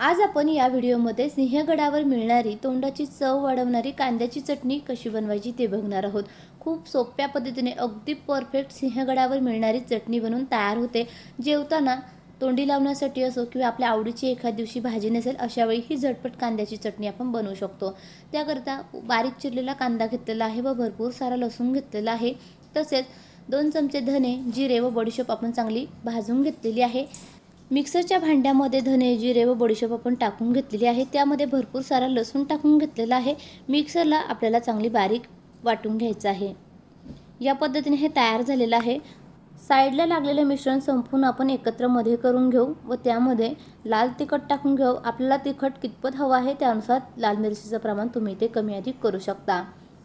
आज आपण या व्हिडिओमध्ये सिंहगडावर मिळणारी तोंडाची चव वाढवणारी कांद्याची चटणी कशी बनवायची ते बघणार आहोत. खूप सोप्या पद्धतीने अगदी परफेक्ट सिंहगडावर मिळणारी चटणी बनवून तयार होते. जेवताना तोंडी लावण्यासाठी असो किंवा आपल्या आवडीची एखाद दिवशी भाजी नसेल अशा वेळी ही झटपट कांद्याची चटणी आपण बनवू शकतो. त्याकरता बारीक चिरलेला कांदा घेतलेला आहे व भरपूर सारा लसूण घेतलेला आहे. तसेच दोन चमचे धने जिरे व बडीशोप आपण चांगली भाजून घेतलेली आहे. मिक्सरच्या भांड्यामध्ये धने जिरे व बडीशोप आपण टाकून घेतलेली आहे. त्यामध्ये भरपूर सारा लसूण टाकून घेतलेला आहे. मिक्सरला आपल्याला चांगली बारीक वाटून घ्यायचं आहे. या पद्धतीने हे तयार झालेलं आहे. साईडला लागलेलं मिश्रण संपूर्ण आपण एकत्रमध्ये करून घेऊ व त्यामध्ये लाल तिखट टाकून घेऊ. आपल्याला तिखट कितपत हवं आहे त्यानुसार लाल मिरचीचं प्रमाण तुम्ही ते कमी अधिक करू शकता.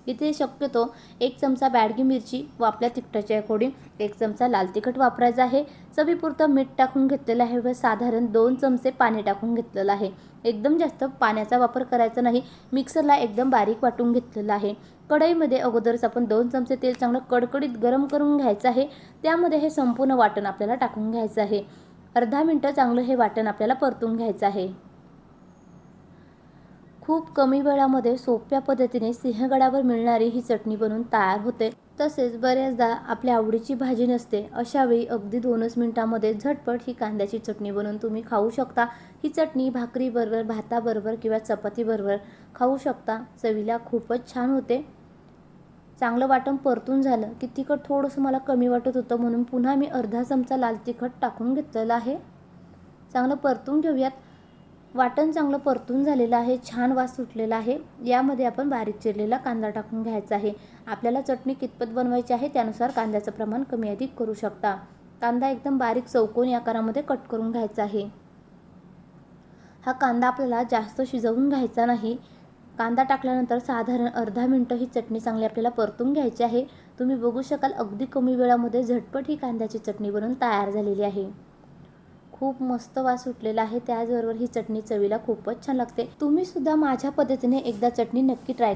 इथे शक्यतो एक चमचा बॅडगी मिरची व आपल्या तिखटाच्या अकॉर्डिंग एक चमचा लाल तिखट वापरायचा आहे. चवीपुरतं मीठ टाकून घेतलेलं आहे व साधारण दोन चमचे पाणी टाकून घेतलेलं आहे. एकदम जास्त पाण्याचा वापर करायचा नाही. मिक्सरला एकदम बारीक वाटून घेतलेलं आहे. कढईमध्ये अगोदरच आपण दोन चमचे तेल चांगलं कडकडीत गरम करून घ्यायचं आहे. त्यामध्ये हे संपूर्ण वाटण आपल्याला टाकून घ्यायचं आहे. अर्धा मिनटं चांगलं हे वाटण आपल्याला परतून घ्यायचं आहे. खूप कमी वेळामध्ये सोप्या पद्धतीने सिंहगडावर मिळणारी ही चटणी बनवून तयार होते. तसेच बऱ्याचदा आपल्या आवडीची भाजी नसते अशावेळी अगदी दोनच मिनिटामध्ये झटपट ही कांद्याची चटणी बनवून तुम्ही खाऊ शकता. ही चटणी भाकरीबरोबर भाताबरोबर किंवा चपातीबरोबर खाऊ शकता. चवीला खूपच छान होते. चांगलं वाटण परतून झालं की तिखट थोडंसं मला कमी वाटत होतं म्हणून पुन्हा मी अर्धा चमचा लाल तिखट टाकून घेतलेलं आहे. चांगलं परतून घेऊयात. वाटण चांगलं परतून झालेलं आहे छान वास सुटलेला आहे. यामध्ये आपण बारीक चिरलेला कांदा टाकून घ्यायचा आहे. आपल्याला चटणी कितपत बनवायची आहे त्यानुसार कांद्याचं प्रमाण कमी अधिक करू शकता. कांदा एकदम बारीक चौकोनी आकारामध्ये कट करून घ्यायचा आहे. हा कांदा आपल्याला जास्त शिजवून घ्यायचा नाही. कांदा टाकल्यानंतर साधारण अर्धा मिनटं ही चटणी चांगली आपल्याला परतून घ्यायची आहे. तुम्ही बघू शकाल अगदी कमी वेळामध्ये झटपट ही कांद्याची चटणी बनवून तयार झालेली आहे. खूप मस्त वास सुटलेला आहे. त्याचबरोबर ही चटणी चवीला खूपच छान लागते. तुम्ही सुद्धा माझ्या पद्धतीने एकदा चटणी नक्की ट्राय